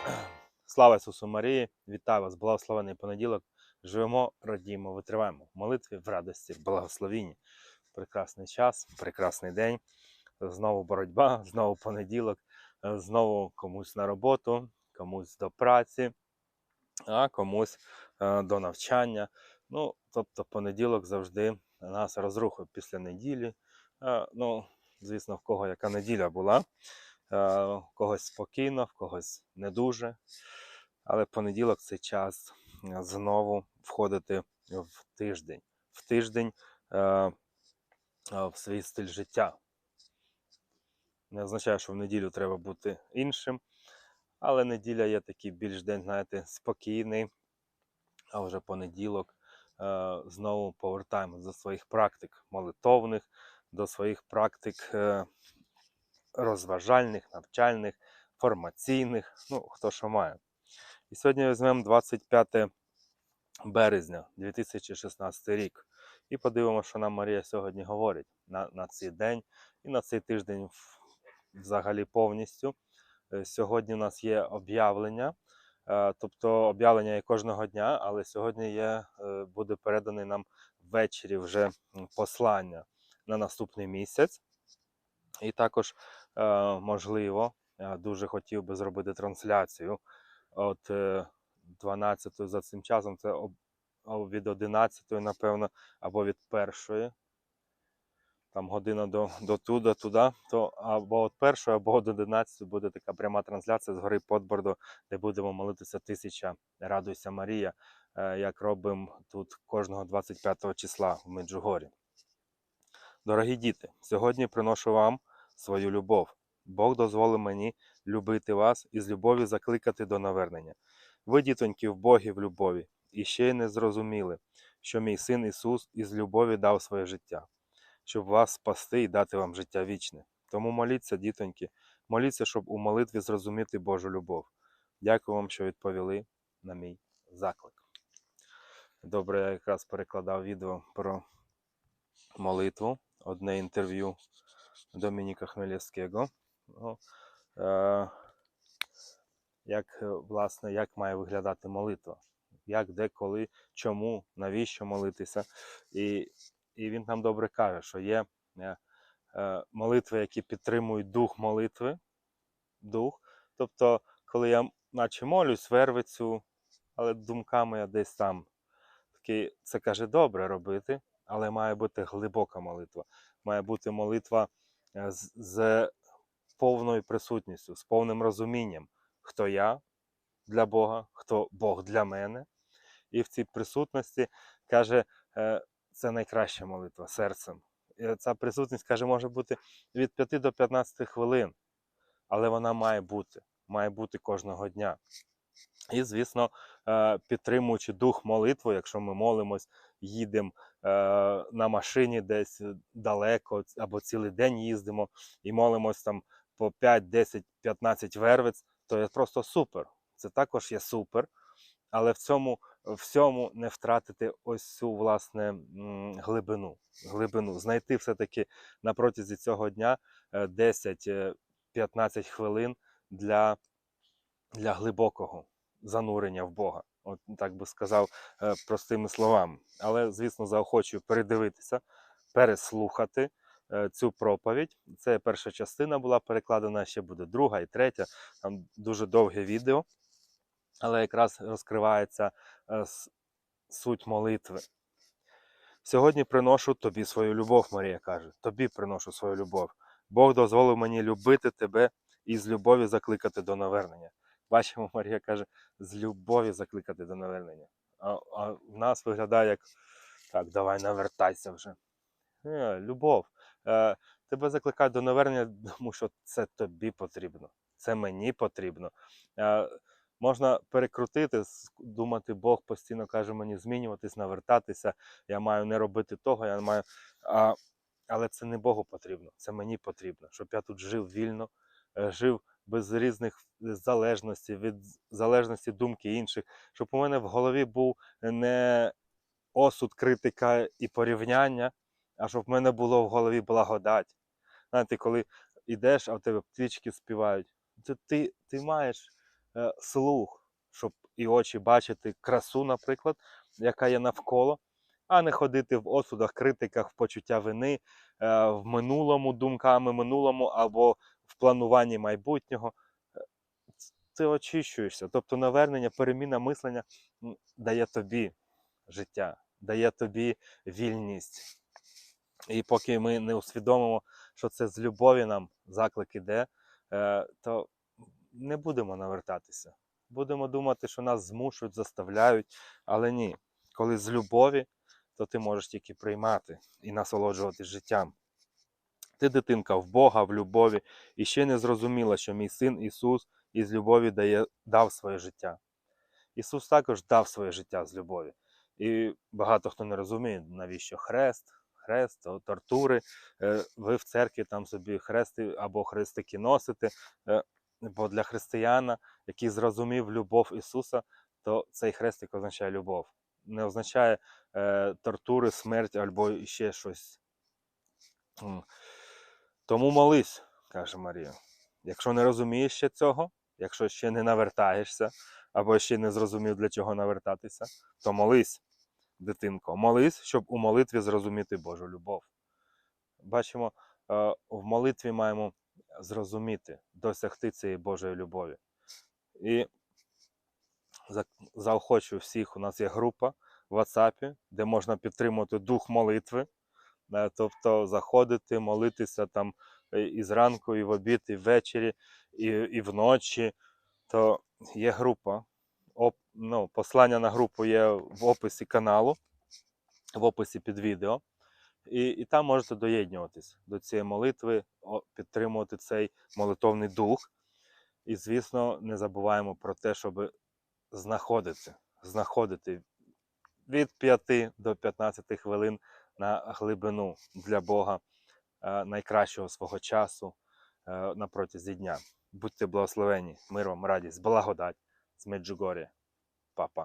Слава Ісусу Марії! Вітаю вас! Благословений понеділок. Живемо, радіємо, витриваємо. В молитві в радості, в благословінні. Прекрасний час, прекрасний день. Знову боротьба, знову понеділок, знову комусь на роботу, комусь до праці, а комусь е, до навчання. Ну, тобто, понеділок завжди нас розрухує після неділі. Е, Ну, звісно, в кого яка неділя була. Е, В когось спокійно, в когось не дуже. Але понеділок це час е, знову входити в тиждень, в тиждень е, е, в свій стиль життя. Не означає, що в неділю треба бути іншим, але неділя є такий більш день, знаєте, спокійний, а вже понеділок е, знову повертаємось до своїх практик молитовних, до своїх практик е, розважальних, навчальних, формаційних, ну, хто що має. І сьогодні візьмемо 25 березня 2016 рік. І подивимося, що нам Марія сьогодні говорить на, на цей день і на цей тиждень взагалі повністю. Е, Сьогодні у нас є об'явлення, е, тобто об'явлення є кожного дня, але сьогодні є, е, буде переданий нам ввечері вже послання на наступний місяць. І також, можливо, я дуже хотів би зробити трансляцію от е, 12 за цим часом, це від 11, напевно, або від першої. Там година до, до туди, туди, то або від першої, або до 11 буде така пряма трансляція з гори Подборду, де будемо молитися тисяча Радуйся Марія, е, як робимо тут кожного 25 числа в Меджугорі. Дорогі діти, сьогодні приношу вам свою любов. Бог дозволив мені любити вас і з любові закликати до навернення. Ви, дітоньки, в Богі в любові, і ще й не зрозуміли, що мій син Ісус із любові дав своє життя, щоб вас спасти і дати вам життя вічне. Тому моліться, дітоньки, моліться, щоб у молитві зрозуміти Божу любов. Дякую вам, що відповіли на мій заклик. Добре, я якраз перекладав відео про молитву, одне інтерв'ю Домініка Хмелевського. Ну, е, як, е, власне, як має виглядати молитва. Як, де, коли, чому, навіщо молитися. І, і він там добре каже, що є е, е, молитви, які підтримують дух молитви. Дух. Тобто, коли я наче молюсь вервицю, але думками я десь там. Такий, це каже, добре робити, але має бути глибока молитва. Має бути молитва з, з повною присутністю, з повним розумінням, хто я для Бога, хто Бог для мене. І в цій присутності каже, е, це найкраща молитва серцем. І ця присутність каже, може бути від 5 до 15 хвилин, але вона має бути, має бути кожного дня. І, звісно, е, підтримуючи дух молитви, якщо ми молимось, їдемо е, на машині десь далеко або цілий день їздимо і молимось там по 5, 10, 15 вервиць, то є просто супер. Це також є супер. Але в цьому всьому не втратити ось цю власне глибину. глибину. Знайти все-таки на протязі цього дня е, 10-15 хвилин для, для глибокого занурення в Бога. От так би сказав е, простими словами. Але, звісно, заохочую передивитися, переслухати е, цю проповідь. Це перша частина була перекладена, ще буде друга і третя. Там дуже довге відео, але якраз розкривається е, суть молитви. Сьогодні приношу тобі свою любов, Марія каже. Тобі приношу свою любов. Бог дозволив мені любити тебе і з любові закликати до навернення. Бачимо, Марія каже, з любові закликати до навернення. А, а в нас виглядає як так, давай навертайся вже. Е, любов. Е, тебе закликають до навернення, тому що це тобі потрібно, це мені потрібно. Е, можна перекрутити, думати, Бог постійно каже мені змінюватись, навертатися. Я маю не робити того, я маю. А, але це не Богу потрібно, це мені потрібно, щоб я тут жив вільно, е, жив без різних залежностей, від залежності думки інших, щоб у мене в голові був не осуд, критика і порівняння, а щоб в мене було в голові благодать. Знаєте, коли йдеш, а в тебе птички співають, то ти, ти маєш е, слух, щоб і очі бачити красу, наприклад, яка є навколо, а не ходити в осудах, критиках, в почуття вини, е, в минулому думками минулому або в плануванні майбутнього. Е, Ти очищуєшся. Тобто навернення, переміна мислення дає тобі життя, дає тобі вільність. І поки ми не усвідомимо, що це з любові нам заклик іде, е, то не будемо навертатися. Будемо думати, що нас змушують, заставляють, але ні. Коли з любові, то ти можеш тільки приймати і насолоджуватись життям. Ти дитинка в Бога, в любові, і ще не зрозуміла, що мій син Ісус із любові дає, дав своє життя. Ісус також дав своє життя з любові. І багато хто не розуміє, навіщо хрест, хрест, тортури. Е, Ви в церкві там собі хрести або хрестики носите. Е, Бо для християна, який зрозумів любов Ісуса, то цей хрестик означає любов. Не означає е, тортури, смерть або ще щось. Тому молись, каже Марія. Якщо не розумієш ще цього, якщо ще не навертаєшся, або ще не зрозумів, для чого навертатися, то молись, дитинко, молись, щоб у молитві зрозуміти Божу любов. Бачимо, е, в молитві маємо зрозуміти, досягти цієї Божої любові. І заохочую всіх, у нас є група в WhatsApp, де можна підтримувати дух молитви. Е, Тобто заходити, молитися там е, і зранку, і в обід, і ввечері, і, і вночі. То є група. Оп, ну, послання на групу є в описі каналу, в описі під відео. І, і там можете доєднюватись до цієї молитви, підтримувати цей молитовний дух. І, звісно, не забуваємо про те, щоб знаходити, знаходити від 5 до 15 хвилин на глибину для Бога е, найкращого свого часу е, на протязі дня. Будьте благословені, мир вам, радість, благодать з Меджугорі. Папа.